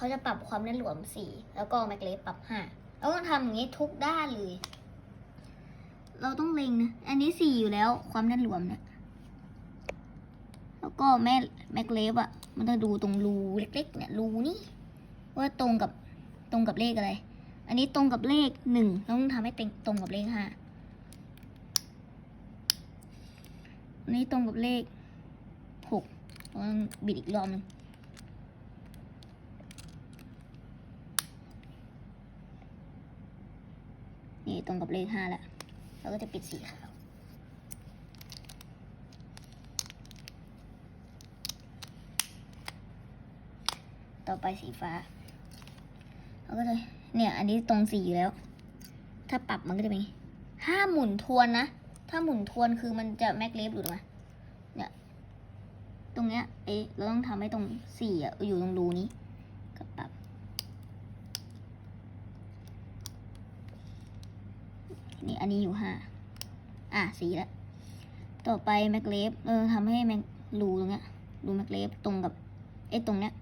เขาจะปรับความแน่นหลวมสี่แล้วก็แม็กเลฟปรับห้าเราต้องทำอย่างนี้ทุกด้านเลย เราต้องเล็งนะ อันนี้สี่อยู่แล้วความแน่นหลวมนี่ยแล้วก็แม่แม็กเลฟอะมันต้องดูตรงรูเล็กๆเนี่ยรูนี่ว่าตรงกับตรงกับเลขอะไร อันนี้ตรงกับเลขหนึ่งเราต้องทำให้เต็งตรงกับเลขห้าอันนี้ตรงกับเลขหกต้องบิดอีกรอบหนึง ตรงกับเลขห้าแล้วเราก็จะปิดสีขาวต่อไปสีฟ้าเราก็จะเนี่ยอันนี้ตรงสีอยู่แล้ว ถ้าปรับมันก็จะเป็นห้าหมุนทวนนะ ถ้าหมุนทวนคือมันจะแม็กเลฟหลุดมาเนี่ยตรงเนี้ยเอ๊ะเราต้องทำให้ตรงสี่อะอยู่ตรงรูนี้ ก็ปรับ นี่อันนี้อยู่ห้าอะสีแล้วต่อไปแมกเลฟเออทำให้แมกรูตรงเนี้ยรูแมกเลฟตรงกับเอ๊ะตรงเนี้ย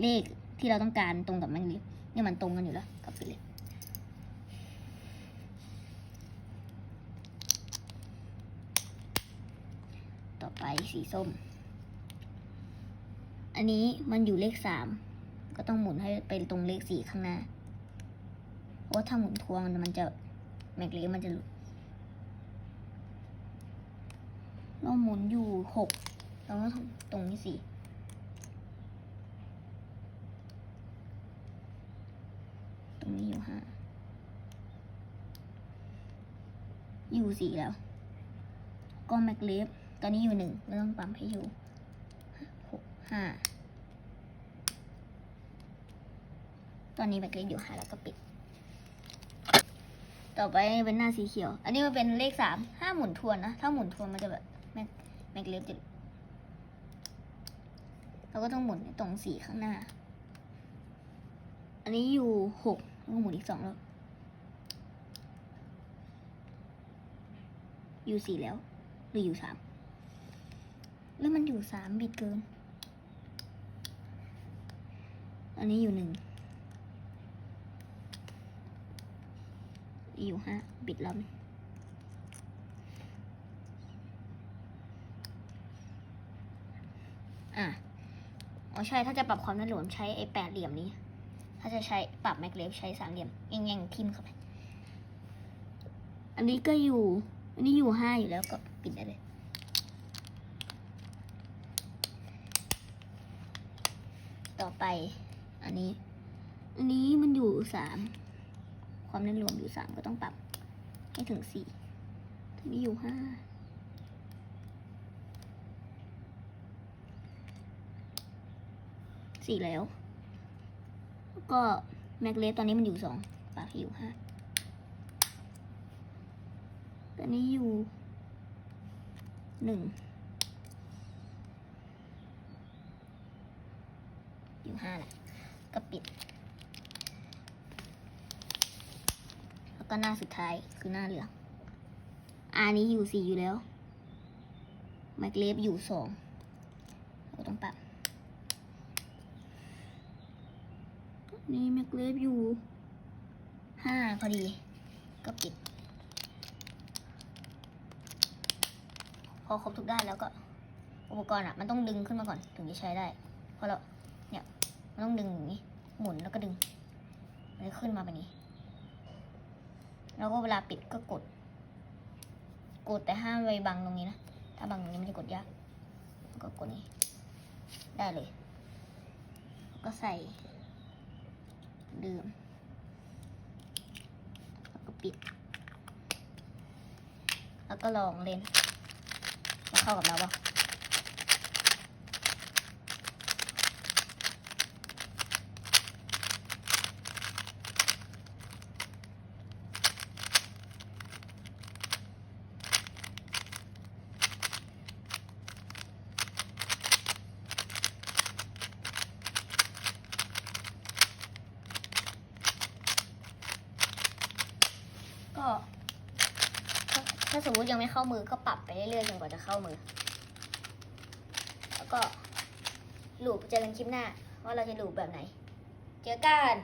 เลขที่เราต้องการตรงกับแมงลิฟเนี่ยมันตรงกันอยู่แล้วกับไปเลยต่อไปสีส้ม อันนี้มันอยู่เลขสามก็ต้องหมุนให้ไปตรงเลขสี่ข้างหน้า เพราะว่าถ้าหมุนทวงมันจะ แมกเลฟมันจะหลุดเราหมุนอยู่หกเราก็ตรงนี้สี่ตรงนี้อยู่ห้าอยู่สี่แล้ว ก็แม็กเลฟตอนนี้อยู่หนึ่งเราต้องปั๊มให้อยู่หกห้าตอนนี้แม็กเลฟอยู่ห้าแล้วก็ปิด ต่อไปเป็นหน้าสีเขียว อันนี้มันเป็นเลขสามห้าหมุนทวนนะ ถ้าหมุนทวนมันจะแบบแม็กแม็กเลฟจะเราก็ต้องหมุนตรงสีข้างหน้า อันนี้อยู่หกแล้วก็หมุนอีกสองรอบอยู่สี่แล้ว หรืออยู่สามแล้วมันอยู่สามบิดเกิน อันนี้อยู่หนึ่ง อยู่ห้าบิดรอบนึ่งอะอ๋อใช่ ถ้าจะปรับความน่าหลวมใช้ไอ้แปดเหลี่ยมนี้ ถ้าจะใช้ปรับแมกเลฟใช้สามเหลี่ยมแง่งๆทิมเข้าไป อันนี้ก็อยู่ อันนี้อยู่ห้าอยู่แล้วก็ปิดได้เลย ต่อไป อันนี้ อันนี้มันอยู่สาม ความแน่นรวมอยู่สามก็ต้องปรับให้ถึงสี่อันนี้อยู่ห้าสี่แล้ว ก็แม็กเลฟตอนนี้มันอยู่สองปากอยู่ห้าตอนนี้อยู่หนึ่งอยู่ห้าแหละก็ปิด แล้ว ก็หน้าสุดท้ายคือหน้าเหลืองอันนี้อยู่สี่อยู่แล้วแม็กเลฟอยู่สองเราต้องปรับ นี่แม็กเลฟอยู่ห้าพอดี ก็ปิด พอครบทุกด้านแล้วก็ อุปกรณ์อะ มันต้องดึงขึ้นมาก่อนถึงจะใช้ได้ เพราะเรา เนี่ย มันต้องดึงอย่างนี้ หมุนแล้วก็ดึง มันจะขึ้นมาแบบนี้ แล้วก็เวลาปิดก็กด กดแต่ห้ามไว้บังตรงนี้นะ ถ้าบังตรงนี้มันจะกดยาก ก็กดนี้ ได้เลย ก็ใส่ดื่มแล้วก็ปิด แล้วก็ลองเล่นว่าเข้ากับเราปะก็ ถ้าสมมติยังไม่เข้ามือก็ปรับไปเรื่อยๆจนกว่าจะเข้ามือ แล้วก็ลูบเจอกันคลิปหน้า ว่าเราจะลูบแบบไหน เจอกัน